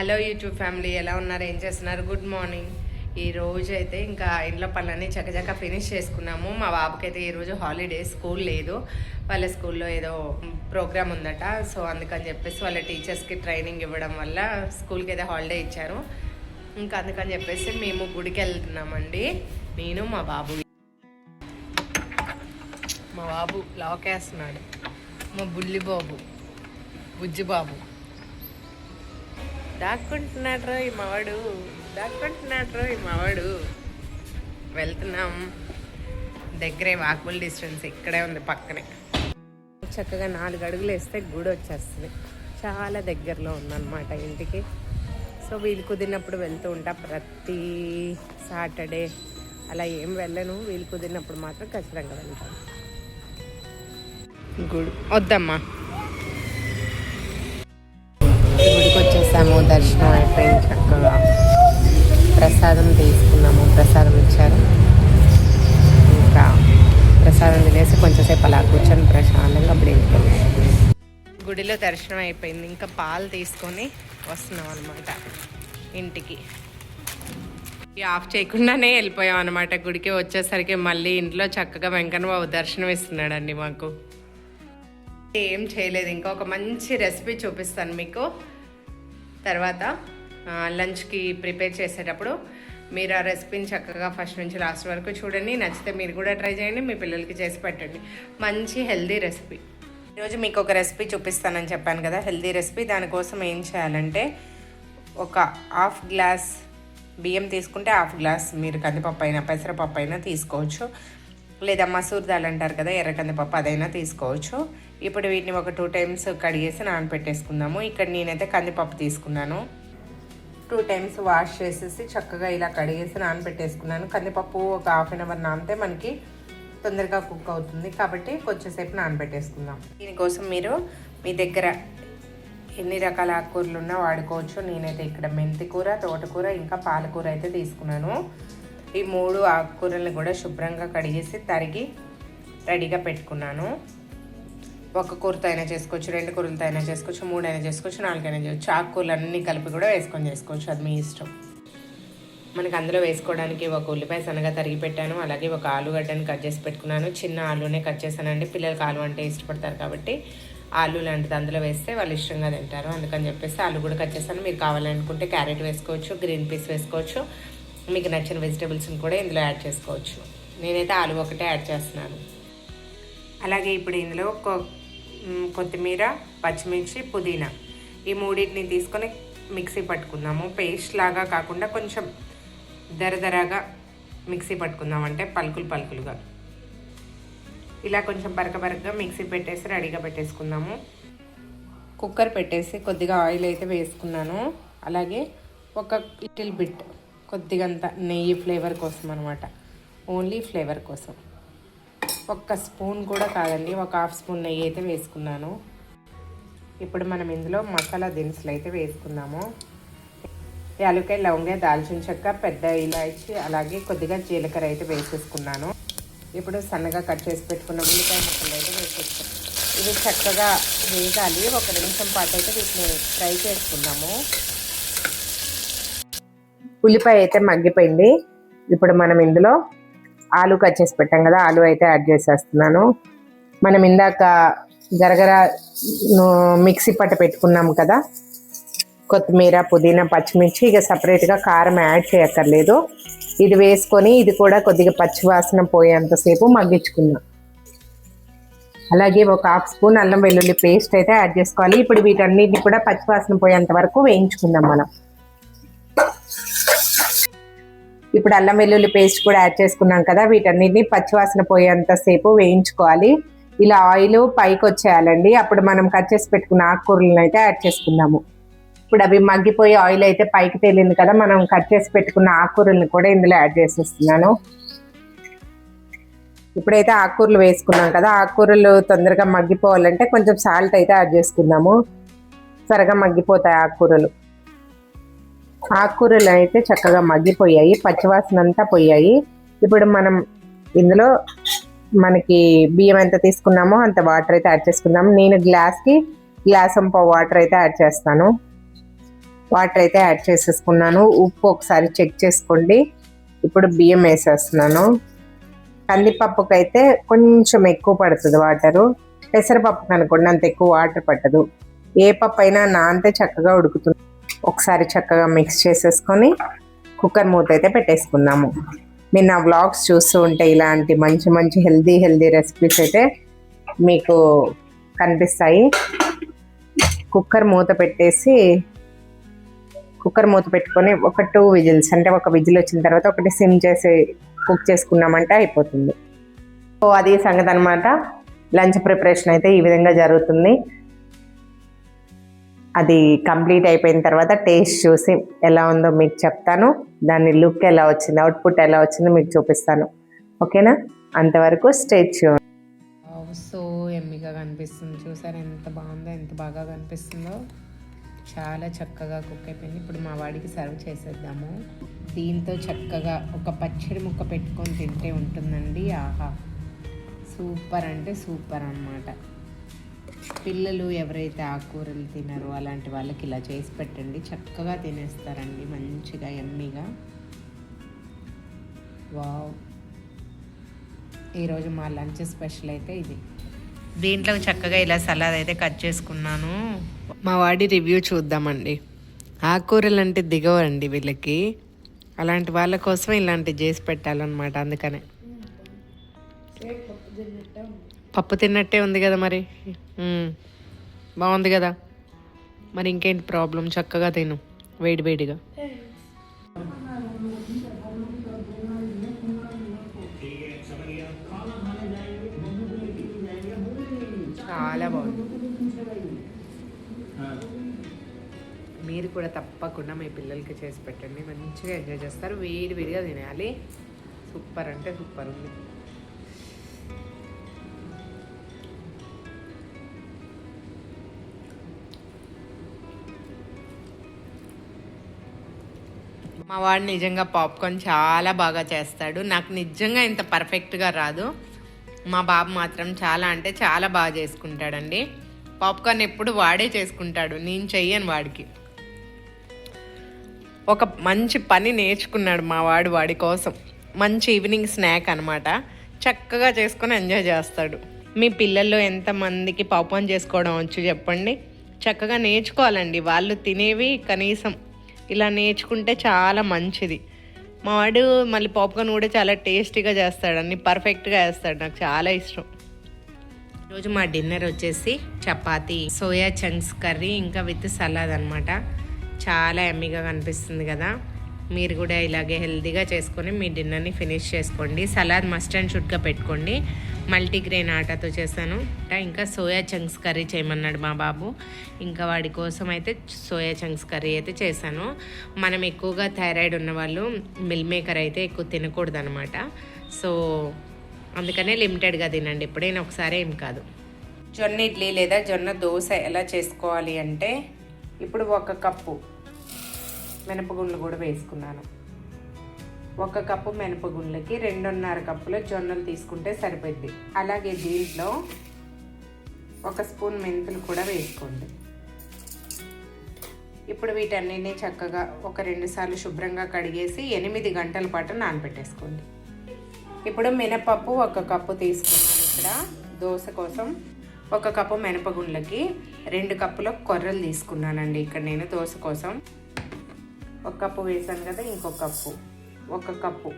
Hello YouTube family ఎలా ఉన్నారు? ఏం చేస్తున్నారు? గుడ్ మార్నింగ్ ఈ రోజు అయితే ఇంకా ఇంట్లో పనులన్నీ చకచక ఫినిష్ చేసుకున్నాము. మా బాబుకి అయితే ఈరోజు హాలిడే స్కూల్ లేదు. వాళ్ళ స్కూల్లో ఏదో ప్రోగ్రామ్ ఉందట. సో అందుకని చెప్పేసి వాళ్ళ టీచర్స్కి ట్రైనింగ్ ఇవ్వడం వల్ల స్కూల్కి అయితే హాలిడే ఇచ్చారు. ఇంకా అందుకని చెప్పేసి మేము గుడికి వెళ్తున్నామండి. నేను మా బాబు. మా బాబు లాక్ వేస్తున్నాడు మా బుల్లి బాబు. బుజ్జి బాబు. దాక్కుంటున్నాడు ఈ మావాడు. దాక్కుంటున్నాడు ఈ మావాడు. వెళ్తున్నాం. దగ్గరే వాకబుల్ డిస్టెన్స్ ఇక్కడే ఉంది పక్కనే. చక్కగా నాలుగు అడుగులు వేస్తే గుడి వచ్చేస్తుంది. చాలా దగ్గరలో ఉందన్నమాట ఇంటికి. సో వీలు కుదిరినప్పుడు వెళ్తూ ఉంటా ప్రతి సాటర్డే. అలా ఏం వెళ్ళను. వీలు కుదిరినప్పుడు మాత్రం ఖచ్చితంగా వెళ్తాను. గుడి. వద్దమ్మా. చేసాము దర్శనం అయిపోయింది చక్కగా ప్రసాదం తీసుకున్నాము ప్రసాదం ఇచ్చారు. ఇంకా ప్రసాదం తినేసి కొంచెంసేపు అలా కూర్చొని ప్రశాంతంగా అప్పుడు ఇంటికి గుడిలో దర్శనం అయిపోయింది. ఇంకా పాలు తీసుకొని వస్తున్నాం అనమాట ఇంటికి. ఆఫ్ చేయకుండానే వెళ్ళిపోయాం అనమాట గుడికి వచ్చేసరికి మళ్ళీ ఇంట్లో చక్కగా వెంకన్న బాబు దర్శనం ఇస్తున్నాడండి మాకు. ఏం చేయలేదు. ఇంకా ఒక మంచి రెసిపీ చూపిస్తాను మీకు. తర్వాత లంచ్కి ప్రిపేర్ చేసేటప్పుడు మీరు ఆ రెసిపీని చక్కగా ఫస్ట్ నుంచి లాస్ట్ వరకు చూడండి. నచ్చితే మీరు కూడా ట్రై చేయండి. మీ పిల్లలకి చేసి పెట్టండి. మంచి హెల్దీ రెసిపీ. ఈరోజు మీకు ఒక రెసిపీ చూపిస్తానని చెప్పాను కదా. హెల్దీ రెసిపీ దానికోసం ఏం చేయాలంటే ఒక హాఫ్ గ్లాస్ బియ్యం తీసుకుంటే హాఫ్ గ్లాస్ మీరు కందిపప్పు అయినా పెసరపప్పు అయినా తీసుకోవచ్చు. లేదా మసూర్ దాల్ అంటారు కదా ఎర్ర కందిపప్పు అదైనా తీసుకోవచ్చు. ఇప్పుడు వీటిని ఒక టూ టైమ్స్ కడిగేసి నానపెట్టేసుకుందాము. ఇక్కడ నేనైతే కందిపప్పు తీసుకున్నాను. టూ టైమ్స్ వాష్ చేసేసి చక్కగా ఇలా కడిగేసి నానబెట్టేసుకున్నాను కందిపప్పు ఒక హాఫ్ అన్ అవర్ నానితే మనకి తొందరగా కుక్ అవుతుంది. కాబట్టి కొంచెంసేపు నానబెట్టేసుకుందాం దీనికోసం మీరు మీ దగ్గర ఎన్ని రకాల ఆకుకూరలు ఉన్నా వాడుకోవచ్చు. నేనైతే ఇక్కడ మెంతి కూర తోటకూర ఇంకా పాలకూర అయితే తీసుకున్నాను. ఈ మూడు ఆకుకూరలను కూడా శుభ్రంగా కడిగేసి తరిగి రెడీగా పెట్టుకున్నాను. ఒక కూరతో అయినా చేసుకోవచ్చు రెండు కూరలతో అయినా చేసుకోవచ్చు మూడు అయినా చేసుకోవచ్చు నాలుగు అయినా చేయవచ్చు ఆకుకూరలు అన్నీ కలిపి కూడా వేసుకొని చేసుకోవచ్చు అది మీ ఇష్టం. మనకి అందులో వేసుకోవడానికి ఒక ఉల్లిపాయ సన్నగా తరిగి పెట్టాను అలాగే ఒక ఆలుగడ్డని కట్ చేసి పెట్టుకున్నాను. చిన్న ఆలునే కట్ చేశానండి పిల్లలకి ఆలు అంటే ఇష్టపడతారు కాబట్టి ఆలు లాంటిది అందులో వేస్తే వాళ్ళు ఇష్టంగా తింటారు. అందుకని చెప్పేసి ఆలు కూడా కట్ చేశాను. మీరు కావాలనుకుంటే క్యారెట్ వేసుకోవచ్చు గ్రీన్ పీస్ వేసుకోవచ్చు మీకు నచ్చిన వెజిటేబుల్స్ని కూడా ఇందులో యాడ్ చేసుకోవచ్చు. నేనైతే ఆలు ఒకటే యాడ్ చేస్తున్నాను. అలాగే ఇప్పుడు ఇందులో కొ- కొత్తిమీర పచ్చిమిర్చి పుదీనా ఈ మూడింటిని తీసుకొని మిక్సీ పట్టుకుందాము. పేస్ట్ లాగా కాకుండా కొంచెం దరదరగా మిక్సీ పట్టుకుందాం అంటే పలుకులు పలుకులుగా. ఇలా కొంచెం బరక బరకగా మిక్సీ పెట్టేసి రెడీగా పెట్టేసుకుందాము. కుక్కర్ పెట్టేసి కొద్దిగా ఆయిల్ అయితే వేసుకున్నాను. అలాగే ఒక లిటిల్ బిట్ కొద్దిగంత నెయ్యి ఫ్లేవర్ కోసం అనమాట ఓన్లీ ఫ్లేవర్ కోసం. ఒక్క స్పూన్ కూడా కాదండి ఒక హాఫ్ స్పూన్ నెయ్యి అయితే వేసుకున్నాను. ఇప్పుడు మనం ఇందులో మసాలా దినుసులు అయితే వేసుకుందాము. యాలకాయ లవంగా దాల్చిన చెక్క పెద్ద ఇలాచి అలాగే కొద్దిగా జీలకర్ర అయితే వేసేసుకున్నాను. ఇప్పుడు సన్నగా కట్ చేసి పెట్టుకున్న ఉల్లిపాయ ముక్కలు అయితే వేసేసుకున్నాను ఇవి చక్కగా వేగాలి. ఒక నిమిషం పాటు అయితే వీటిని ఫ్రై చేసుకున్నాము ఉల్లిపాయ అయితే మగ్గిపోయింది. ఇప్పుడు మనం ఇందులో ఆలు కట్ చేసి పెట్టాం కదా ఆలు అయితే యాడ్ చేసేస్తున్నాను. మనం ఇందాక గరగర మిక్సీ పట్ట పెట్టుకున్నాం కదా కొత్తిమీర పుదీనా పచ్చిమిర్చి ఇక సపరేట్గా కారం యాడ్ చేయక్కర్లేదు. ఇది వేసుకొని ఇది కూడా కొద్దిగా పచ్చి వాసన పోయేంతసేపు మగ్గించుకుందాం. అలాగే ఒక హాఫ్ స్పూన్ అల్లం వెల్లుల్లి పేస్ట్ అయితే యాడ్ చేసుకోవాలి. ఇప్పుడు వీటన్నిటిని కూడా పచ్చి వాసన పోయేంత వరకు వేయించుకుందాం మనం. ఇప్పుడు అల్లం వెల్లుల్లి పేస్ట్ కూడా యాడ్ చేసుకున్నాం కదా వీటన్నిటిని పచ్చివాసన పోయేంత సేపు వేయించుకోవాలి. ఇలా ఆయిల్ పైకి వచ్చేయాలండి. అప్పుడు మనం కట్ చేసి పెట్టుకున్న ఆకుకూరలను అయితే యాడ్ చేసుకుందాము. ఇప్పుడు అవి మగ్గిపోయి ఆయిల్ అయితే పైకి తేలింది కదా మనం కట్ చేసి పెట్టుకున్న ఆకుకూరలను కూడా ఇందులో యాడ్ చేసేస్తున్నాను. ఇప్పుడైతే ఆకుకూరలు వేసుకున్నాం కదా ఆకుకూరలు తొందరగా మగ్గిపోవాలంటే కొంచెం సాల్ట్ అయితే యాడ్ చేసుకుందాము. త్వరగా మగ్గిపోతాయి ఆకుకూరలు. ఆకుకూరలు అయితే చక్కగా మగ్గిపోయాయి పచ్చివాసన అంతా పోయాయి. ఇప్పుడు మనం ఇందులో మనకి బియ్యం ఎంత తీసుకున్నామో అంత వాటర్ అయితే యాడ్ చేసుకుందాం. నేను గ్లాస్కి గ్లాస్ అంప వాటర్ అయితే యాడ్ చేస్తాను. వాటర్ అయితే యాడ్ చేసేసుకున్నాను. ఉప్పు ఒకసారి చెక్ చేసుకోండి. ఇప్పుడు బియ్యం వేసేస్తున్నాను. కందిపప్పుకి అయితే కొంచెం ఎక్కువ పడుతుంది వాటరు. పెసరపప్పు అనుకోండి అంత ఎక్కువ వాటర్ పట్టదు. ఏ పప్పు అయినా నా అంతే చక్కగా ఉడుకుతుంది. ఒకసారి చక్కగా మిక్స్ చేసేసుకొని కుక్కర్ మూత అయితే పెట్టేసుకుందాము. మీరు నా వ్లాగ్స్ చూస్తూ ఉంటే ఇలాంటి మంచి మంచి హెల్దీ హెల్దీ రెసిపీస్ అయితే మీకు కనిపిస్తాయి. కుక్కర్ మూత పెట్టేసి కుక్కర్ మూత పెట్టుకొని ఒక టూ విజిల్స్ అంటే ఒక విజిల్ వచ్చిన తర్వాత ఒకటి సిమ్ చేసి కుక్ చేసుకున్నామంటే అయిపోతుంది. సో అది సంగతి అనమాట లంచ్ ప్రిపరేషన్ అయితే ఈ విధంగా జరుగుతుంది. అది కంప్లీట్ అయిపోయిన తర్వాత టేస్ట్ చూసి ఎలా ఉందో మీకు చెప్తాను. దాని లుక్ ఎలా వచ్చింది అవుట్పుట్ ఎలా వచ్చిందో మీకు చూపిస్తాను. ఓకేనా? అంతవరకు స్టేట్ సో ఎమ్మిగా కనిపిస్తుంది. చూసారు ఎంత బాగుందో ఎంత బాగా కనిపిస్తుందో. చాలా చక్కగా కుక్ అయిపోయింది. ఇప్పుడు మా వాడికి సర్వ్ చేసేద్దాము. దీంతో చక్కగా ఒక పచ్చడి ముక్క పెట్టుకొని తింటే ఉంటుందండి. ఆహా! సూపర్ అంటే సూపర్ అన్నమాట. పిల్లలు ఎవరైతే ఆకుకూరలు తినరో అలాంటి వాళ్ళకి ఇలా చేసి పెట్టండి. చక్కగా తినేస్తారండి. మంచిగా ఎమ్మీగా. వావ్. ఈరోజు మా లంచ్ స్పెషల్ అయితే ఇది. దీంట్లో చక్కగా ఇలా సలాద్ అయితే కట్ చేసుకున్నాను. మా వాడి రివ్యూ చూద్దామండి. ఆకుకూరలు అంటే దిగవండి వీళ్ళకి. అలాంటి వాళ్ళ కోసం ఇలాంటివి చేసి పెట్టాలన్నమాట అందుకనే. పప్పు తిన్నట్టే ఉంది కదా మరి. బాగుంది కదా. మరి ఇంకేంటి ప్రాబ్లం? చక్కగా తిను. వేడి వేడిగా. చాలా బాగుంది. మీరు కూడా తప్పకుండా మీ పిల్లలకి చేసి పెట్టండి. మంచిగా ఎంజాయ్ చేస్తారు. వేడి వేడిగా తినాలి సూపర్ అంటే సూపర్ ఉంది. మా వాడు నిజంగా పాప్కార్న్ చాలా బాగా చేస్తాడు. నాకు నిజంగా ఇంత పర్ఫెక్ట్గా రాదు. మా బాబు మాత్రం చాలా అంటే చాలా బాగా చేసుకుంటాడండి. పాప్కార్న్ ఎప్పుడు వాడే చేసుకుంటాడు. నేను చెయ్యను వాడికి. ఒక మంచి పని నేర్చుకున్నాడు మా వాడు వాడి కోసం. మంచి ఈవినింగ్ స్నాక్ అనమాట చక్కగా చేసుకొని ఎంజాయ్ చేస్తాడు. మీ పిల్లల్లో ఎంతమందికి పాప్కార్న్ చేసుకోవడం వచ్చు చెప్పండి. చక్కగా నేర్చుకోవాలండి. వాళ్ళు తినేవి కనీసం ఇలా నేర్చుకుంటే చాలా మంచిది. మా వాడు మళ్ళీ పాప్కార్న్ కూడా చాలా టేస్టీగా చేస్తాడు. అన్ని పర్ఫెక్ట్గా వేస్తాడు నాకు చాలా ఇష్టం. ఈరోజు మా డిన్నర్ వచ్చేసి చపాతి సోయా చంక్స్ కర్రీ ఇంకా విత్ సలాద్ అనమాట చాలా ఎమ్మిగా కనిపిస్తుంది కదా. మీరు కూడా ఇలాగే హెల్తీగా చేసుకొని మీ డిన్నర్ని ఫినిష్ చేసుకోండి. సలాద్ మస్ట్ అండ్ షుడ్గా పెట్టుకోండి. మల్టీగ్రెయిన్ ఆటాతో చేశాను. ఇంకా సోయా చంక్స్ కర్రీ చేయమన్నాడు మా బాబు. ఇంకా వాడి కోసం అయితే సోయా చంక్స్ కర్రీ అయితే చేశాను. మనం ఎక్కువగా థైరాయిడ్ ఉన్నవాళ్ళు మిల్ మేకర్ అయితే ఎక్కువ తినకూడదు అనమాట సో అందుకనే లిమిటెడ్గా తినండి. ఎప్పుడైనా ఒకసారి ఏం కాదు. జొన్న ఇడ్లీ లేదా జొన్న దోశ ఎలా చేసుకోవాలి అంటే ఇప్పుడు ఒక కప్పు మినపగుండ్లు కూడా వేసుకున్నాను. ఒక కప్పు మినపగుండ్లకి రెండున్నర కప్పుల జొన్నలు తీసుకుంటే సరిపోద్ది అలాగే దీంట్లో ఒక స్పూన్ మెంతులు కూడా వేసుకోండి. ఇప్పుడు వీటన్నిటిని చక్కగా ఒక రెండు సార్లు శుభ్రంగా కడిగేసి ఎనిమిది గంటల పాటు నానబెట్టేసుకోండి. ఇప్పుడు మినపప్పు ఒక కప్పు తీసుకున్నాను ఇక్కడ. దోశ కోసం ఒక కప్పు మినపగుండ్లకి రెండు కప్పుల కొర్రలు తీసుకున్నానండి. ఇక్కడ నేను దోశ కోసం ఒక కప్పు వేసాను కదా ఇంకొక కప్పు. ఒక కప్పు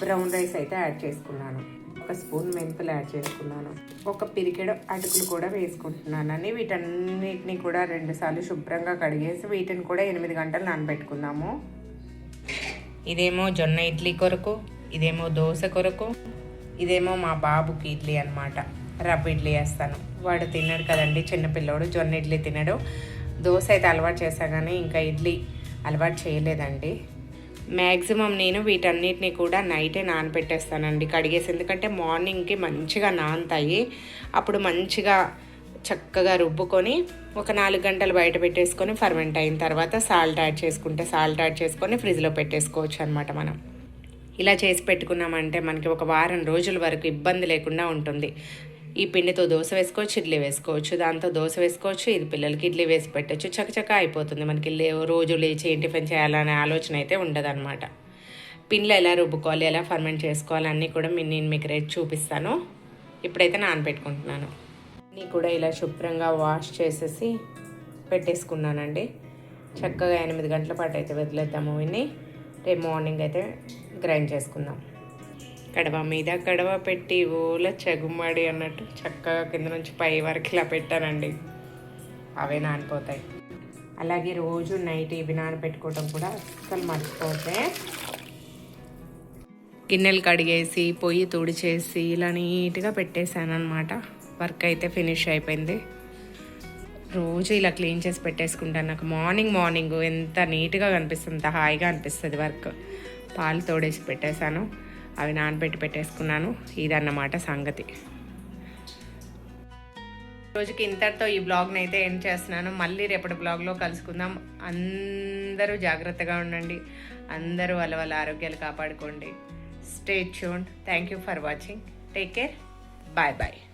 బ్రౌన్ రైస్ అయితే యాడ్ చేసుకున్నాను. ఒక స్పూన్ మెంతులు యాడ్ చేసుకున్నాను. ఒక పిరికెడు అటుకులు కూడా వేసుకుంటున్నానని వీటన్నిటిని కూడా రెండుసార్లు శుభ్రంగా కడిగేసి వీటిని కూడా ఎనిమిది గంటలు నానబెట్టుకుందాము. ఇదేమో జొన్న ఇడ్లీ కొరకు ఇదేమో దోశ కొరకు ఇదేమో మా బాబుకి ఇడ్లీ అనమాట రవ్వ ఇడ్లీ వేస్తాను. వాడు తిన్నాడు కదండి చిన్నపిల్లోడు జొన్న ఇడ్లీ తినడు. దోశ అయితే అలవాటు చేశా కానీ ఇంకా ఇడ్లీ అలవాటు చేయలేదండి. మ్యాక్సిమం నేను వీటన్నిటిని కూడా నైటే నానబెట్టేస్తానండి కడిగేసి ఎందుకంటే మార్నింగ్కి మంచిగా నానతాయి. అప్పుడు మంచిగా చక్కగా రుబ్బుకొని ఒక నాలుగు గంటలు బయట పెట్టేసుకొని ఫర్మెంట్ అయిన తర్వాత సాల్ట్ యాడ్ చేసుకుంటే సాల్ట్ యాడ్ చేసుకొని ఫ్రిడ్జ్లో పెట్టేసుకోవచ్చు అనమాట మనం. ఇలా చేసి పెట్టుకున్నామంటే మనకి ఒక వారం రోజుల వరకు ఇబ్బంది లేకుండా ఉంటుంది. ఈ పిండితో దోశ వేసుకోవచ్చు ఇడ్లీ వేసుకోవచ్చు దాంతో దోశ వేసుకోవచ్చు ఇది పిల్లలకి ఇడ్లీ వేసి పెట్టచ్చు చకచక అయిపోతుంది. మనకి లే రోజు లేచి టిఫిన్ చేయాలనే ఆలోచన అయితే ఉండదన్నమాట. పిండిలో ఎలా రుబ్బుకోవాలి ఎలా ఫర్మెంట్ చేసుకోవాలి అన్నీ కూడా మీ- నేను మీకు రేపు చూపిస్తాను. ఇప్పుడైతే నానబెట్టుకుంటున్నాను అన్నీ కూడా ఇలా శుభ్రంగా వాష్ చేసేసి పెట్టేసుకున్నానండి. చక్కగా ఎనిమిది గంటల పాటు అయితే వదిలేద్దాము ఇన్ని. రేపు మార్నింగ్ అయితే గ్రైండ్ చేసుకుందాం. కడవ మీద కడవ పెట్టి ఊల చెగుమ్మడి అన్నట్టు చక్కగా కింద నుంచి పై వరకు ఇలా పెట్టానండి. అవే నానిపోతాయి. అలాగే రోజు నైట్ ఇవి నానబెట్టుకోవటం కూడా అస్సలు మర్చిపోతే. గిన్నెలు కడిగేసి పొయ్యి తుడిచేసి ఇలా నీట్గా పెట్టేశాను అనమాట వర్క్ అయితే ఫినిష్ అయిపోయింది. రోజు ఇలా క్లీన్ చేసి పెట్టేసుకుంటాను. నాకు మార్నింగ్ మార్నింగ్ ఎంత నీట్గా కనిపిస్తుంది అంత హాయిగా అనిపిస్తుంది వర్క్. పాలు తోడేసి పెట్టేశాను. అవి నానబెట్టి పెట్టేసుకున్నాను. ఇదన్నమాట సంగతి. రోజుకి ఇంతటితో ఈ బ్లాగ్ని అయితే ఎండ్ చేస్తున్నాను. మళ్ళీ రేపటి బ్లాగ్లో కలుసుకుందాం. అందరూ జాగ్రత్తగా ఉండండి. అందరూ వాళ్ళ వాళ్ళ ఆరోగ్యాలు కాపాడుకోండి. Stay tuned thank you for watching take care bye bye